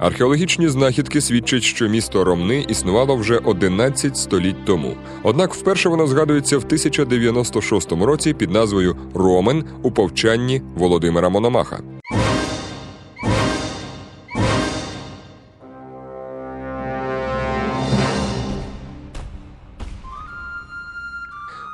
Археологічні знахідки свідчать, що місто Ромни існувало вже 11 століть тому. Однак вперше воно згадується в 1096 році під назвою Ромен у повчанні Володимира Мономаха.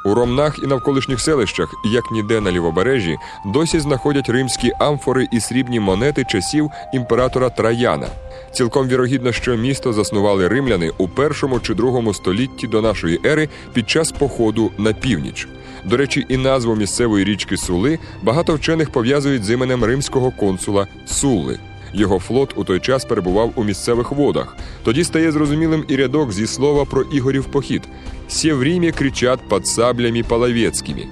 У Ромнах і навколишніх селищах, як ніде на лівобережжі, досі знаходять римські амфори і срібні монети часів імператора Траяна. Цілком вірогідно, що місто заснували римляни у першому чи другому столітті до нашої ери під час походу на північ. До речі, і назву місцевої річки Сули багато вчених пов'язують з іменем римського консула Сулли. Його флот у той час перебував у місцевих водах. Тоді стає зрозумілим і рядок зі слова про Ігорів похід. «Сє в Римі кричать під саблями половецькими».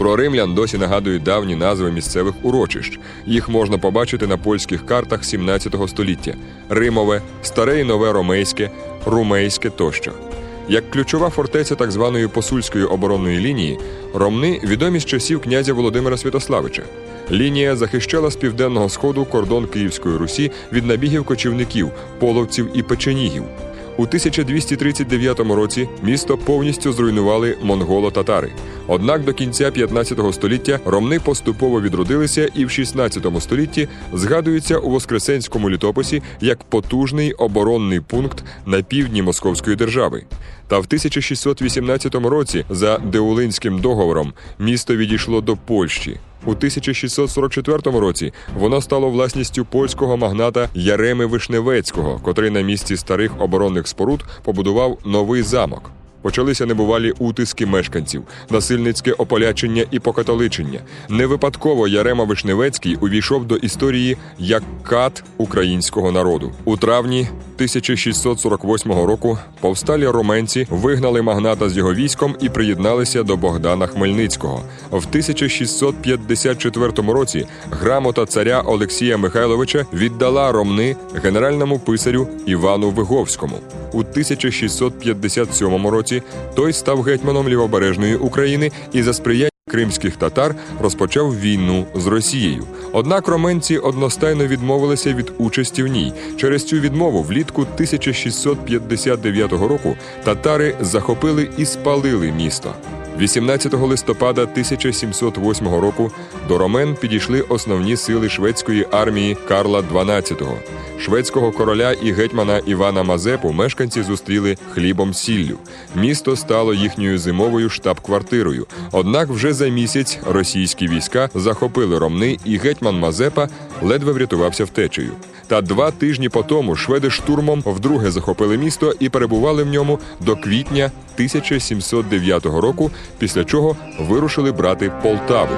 Про римлян досі нагадують давні назви місцевих урочищ. Їх можна побачити на польських картах 17 століття: Римове, Старе і Нове Ромейське, Румейське тощо. Як ключова фортеця так званої посульської оборонної лінії, Ромни відомі з часів князя Володимира Святославича. Лінія захищала з південного сходу кордон Київської Русі від набігів кочівників, половців і печенігів. У 1239 році місто повністю зруйнували монголо-татари. Однак до кінця 15 століття ромни поступово відродилися і в 16 столітті згадуються у Воскресенському літописі як потужний оборонний пункт на півдні Московської держави. Та в 1618 році за Деулинським договором місто відійшло до Польщі. У 1644 році воно стало власністю польського магната Яреми Вишневецького, котрий на місці старих оборонних споруд побудував новий замок. Почалися небувалі утиски мешканців, насильницьке ополячення і покатоличення. Не випадково Ярема Вишневецький увійшов до історії як кат українського народу. У травні 1648 року повсталі роменці вигнали магната з його військом і приєдналися до Богдана Хмельницького. В 1654 році грамота царя Олексія Михайловича віддала ромни генеральному писарю Івану Виговському. У 1657 році той став гетьманом лівобережної України і за сприяння кримських татар розпочав війну з Росією. Однак роменці одностайно відмовилися від участі в ній. Через цю відмову влітку 1659 року татари захопили і спалили місто. 18 листопада 1708 року до ромен підійшли основні сили шведської армії Карла XII. Шведського короля і гетьмана Івана Мазепу мешканці зустріли хлібом сіллю. Місто стало їхньою зимовою штаб-квартирою. Однак вже за місяць російські війська захопили ромни, і гетьман Мазепа ледве врятувався втечею. Та два тижні по тому шведи штурмом вдруге захопили місто і перебували в ньому до квітня 1709 року, після чого вирушили брати Полтаву.